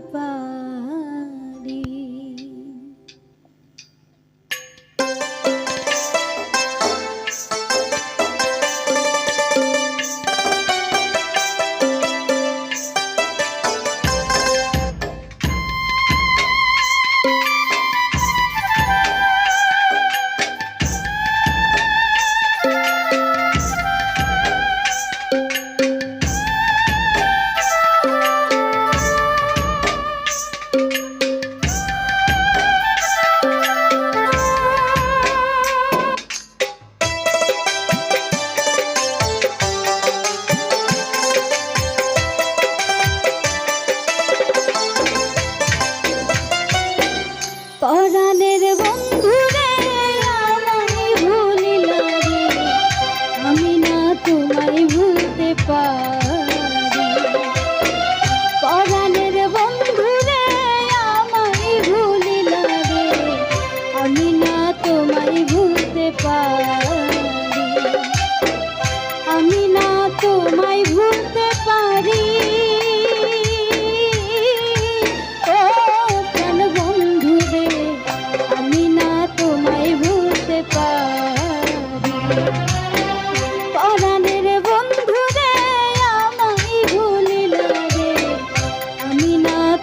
পারি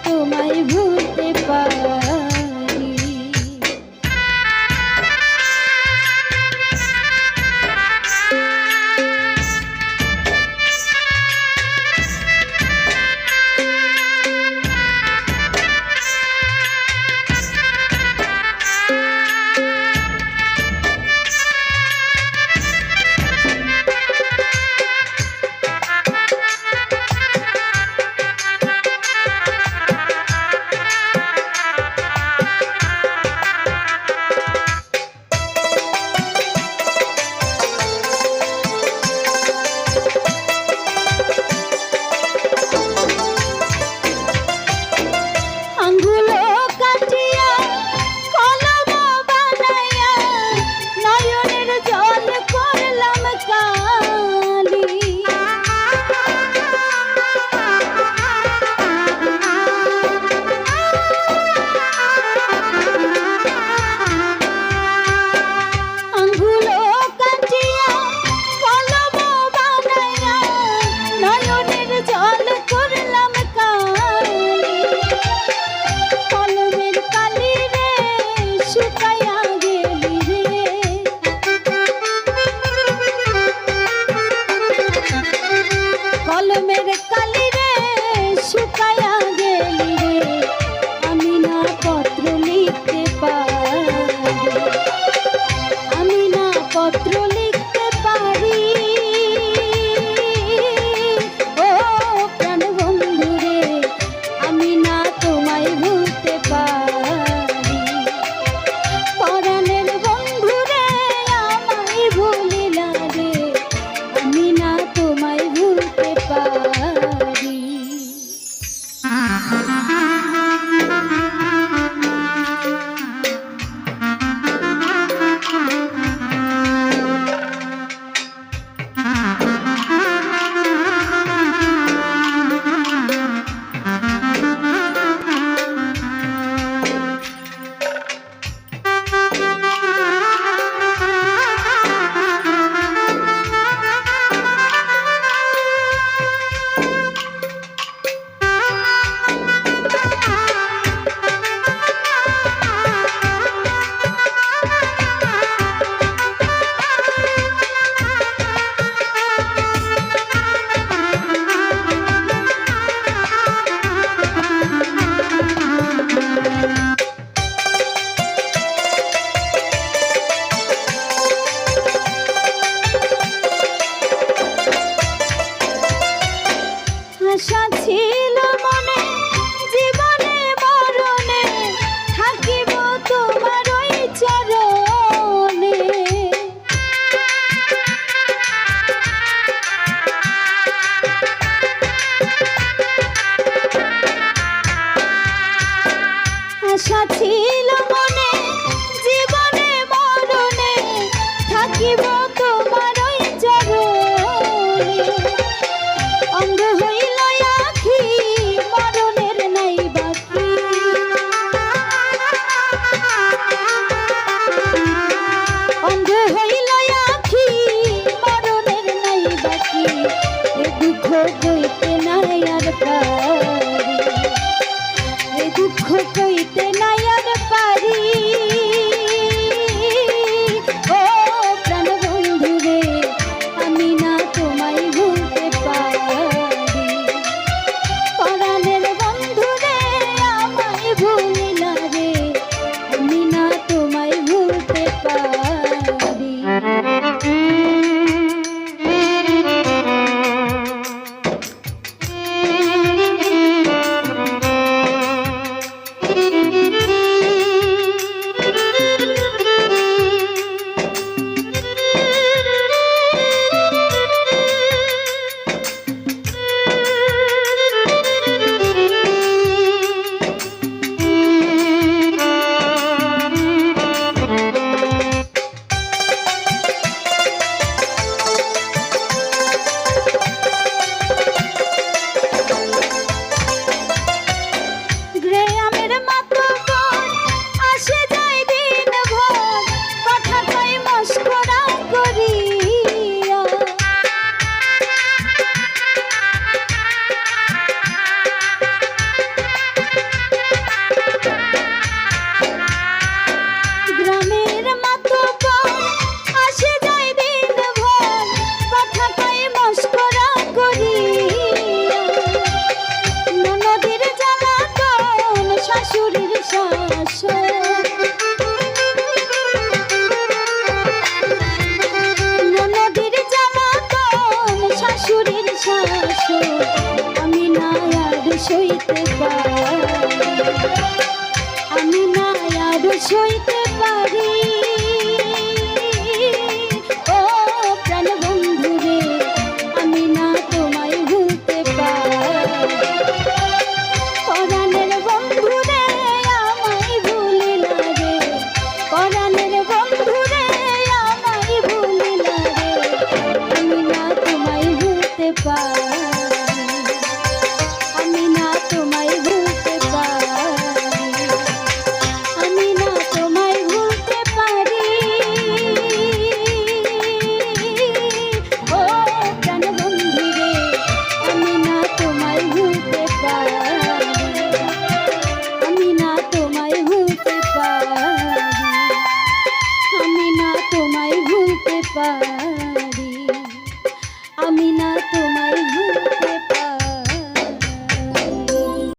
তোমায় ভুলতে পারি। আশা ছিল মনে, জীবনে মরণে থাকিব তোমার ওই চরণে। অন্ধ হইল আখি, মরণের নাই বাকি। অন্ধ হইল আখি, মরণের নাই বাকি। এ দুঃখ দইতে নাই আর পারি দুঃখ কইতে সইতে